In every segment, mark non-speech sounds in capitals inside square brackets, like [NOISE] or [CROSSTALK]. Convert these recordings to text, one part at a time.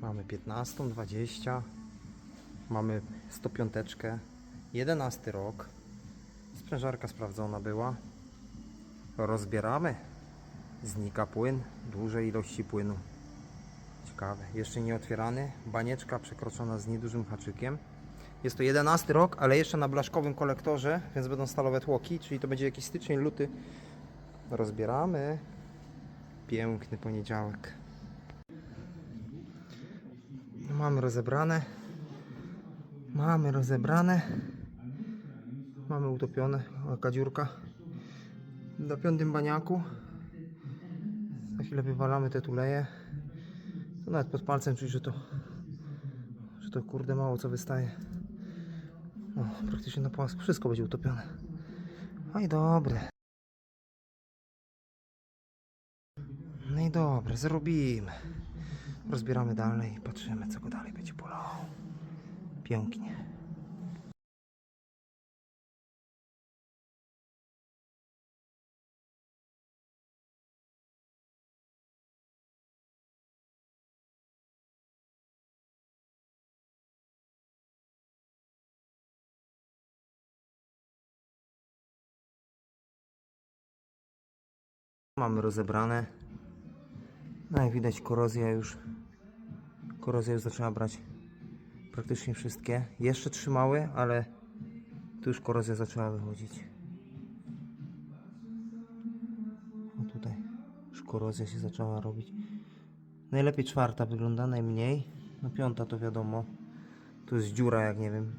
Mamy 15, 20. Mamy 105. 11 rok. Sprężarka sprawdzona była. Rozbieramy. Znika płyn. Duże ilości płynu. Ciekawe. Jeszcze nie otwierany. Banieczka przekroczona z niedużym haczykiem. Jest to 11 rok, ale jeszcze na blaszkowym kolektorze, więc będą stalowe tłoki, czyli to będzie jakiś styczeń, luty. Rozbieramy. Piękny poniedziałek. Mamy rozebrane. Mamy rozebrane. Mamy utopione. Jaka dziurka. Na piątym baniaku. Za chwilę wywalamy te tuleje. To nawet pod palcem czuć, że to że to kurde mało co wystaje. O, praktycznie na płasko. Wszystko będzie utopione. No i dobre. No i dobre, zrobimy. Rozbieramy dalej i patrzymy, co go dalej będzie bolało. Pięknie. Mamy rozebrane. No jak widać korozja już korozja już zaczęła brać praktycznie wszystkie. Jeszcze trzymały, ale tu już korozja zaczęła wychodzić. O tutaj już korozja się zaczęła robić. Najlepiej czwarta wygląda, najmniej. No piąta to wiadomo. Tu jest dziura jak nie wiem.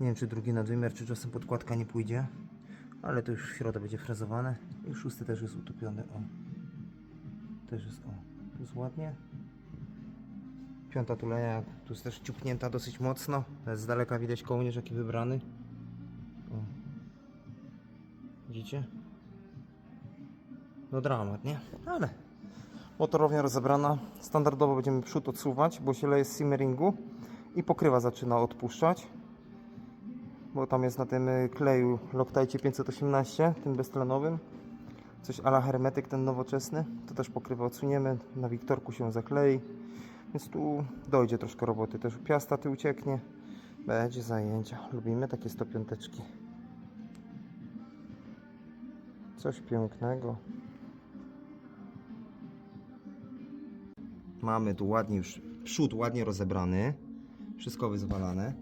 Nie wiem czy drugi nadwymiar, czy czasem podkładka nie pójdzie. Ale to już w środę będzie frezowane. I szósty też jest utopiony. O. Też jest o. Tu jest ładnie. Piąta tuleja, tu jest też ciupnięta dosyć mocno. Z daleka widać kołnierz jaki wybrany. O. Widzicie? No dramat, nie? Ale motorownia rozebrana. Standardowo będziemy przód odsuwać, bo się leje z simmeringu i pokrywa zaczyna odpuszczać. Bo tam jest na tym y, kleju Loctite 518, tym beztlenowym. Coś ala hermetyk, ten nowoczesny. To też pokrywa odsuniemy. Na Wiktorku się zaklei. Więc tu dojdzie troszkę roboty. Też piasta ty ucieknie. Będzie zajęcia. Lubimy takie 105. Coś pięknego. Mamy tu ładnie już przód ładnie rozebrany. Wszystko wyzwalane.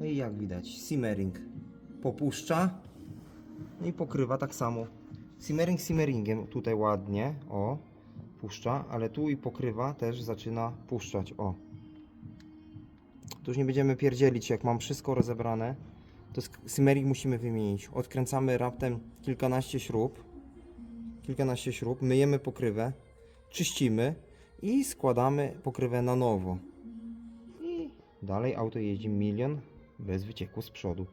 No i jak widać, simmering popuszcza i pokrywa tak samo. Simmering simmeringiem tutaj ładnie, o, puszcza, ale tu i pokrywa też zaczyna puszczać, o. Tu już nie będziemy pierdzielić, jak mam wszystko rozebrane, to simmering musimy wymienić. Odkręcamy raptem kilkanaście śrub, kilkanaście śrub, myjemy pokrywę, czyścimy i składamy pokrywę na nowo. I dalej auto jeździ milion bez wycieku z przodu.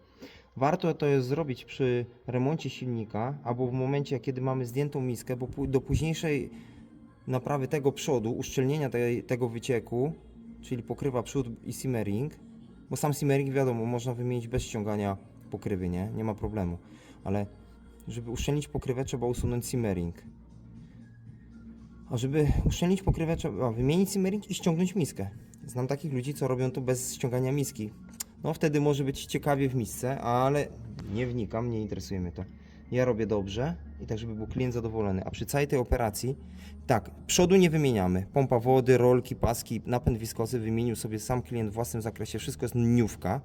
Warto to jest zrobić przy remoncie silnika albo w momencie, kiedy mamy zdjętą miskę, bo do późniejszej naprawy tego przodu, uszczelnienia tej, tego wycieku, czyli pokrywa przód i simmering, bo sam simmering wiadomo, można wymienić bez ściągania pokrywy, nie? Nie ma problemu. Ale żeby uszczelnić pokrywę, trzeba usunąć simmering. A żeby uszczelnić pokrywę, trzeba wymienić simmering i ściągnąć miskę. Znam takich ludzi, co robią to bez ściągania miski. No wtedy może być ciekawie w misce, ale nie wnikam, nie interesuje mnie to. Ja robię dobrze i tak, żeby był klient zadowolony. A przy całej tej operacji, tak, przodu nie wymieniamy. Pompa wody, rolki, paski, napęd wiskozy wymienił sobie sam klient w własnym zakresie. Wszystko jest niówka.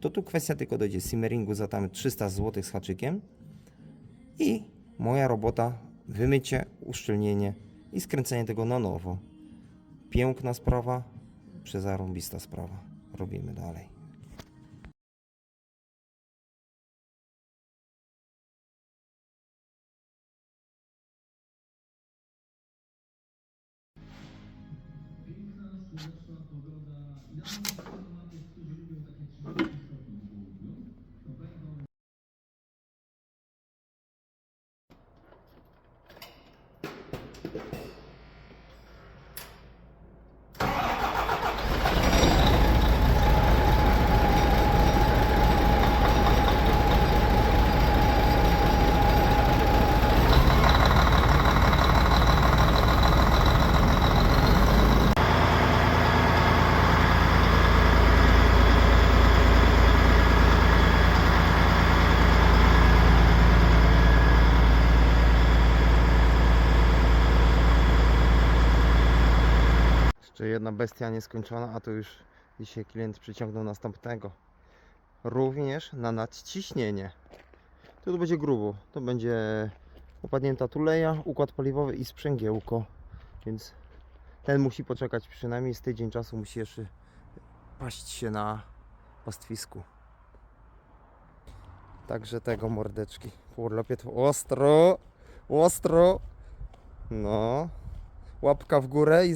To tu kwestia tylko dojdzie simmeringu za tam 300 zł z haczykiem. I moja robota, wymycie, uszczelnienie i skręcenie tego na nowo. Piękna sprawa, przezarąbista sprawa. Robimy dalej. Jeszcze jedna bestia nieskończona, a to już dzisiaj klient przyciągnął następnego. Również na nadciśnienie. Tu będzie grubo. To będzie opadnięta tuleja, układ paliwowy i sprzęgiełko. Więc ten musi poczekać przynajmniej z tydzień czasu. Musi jeszcze paść się na pastwisku. Także tego mordeczki. Po urlopie to ostro, ostro. No. Łapka w górę i,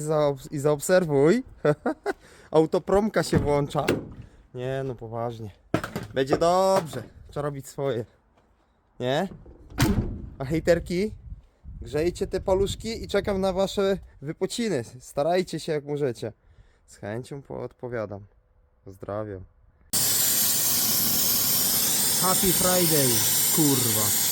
i zaobserwuj. [LAUGHS] Autopromka się włącza. Nie no, poważnie. Będzie dobrze. Trzeba robić swoje. Nie? A hejterki? Grzejcie te paluszki i czekam na wasze wypociny. Starajcie się jak możecie. Z chęcią odpowiadam. Pozdrawiam. Happy Friday, kurwa.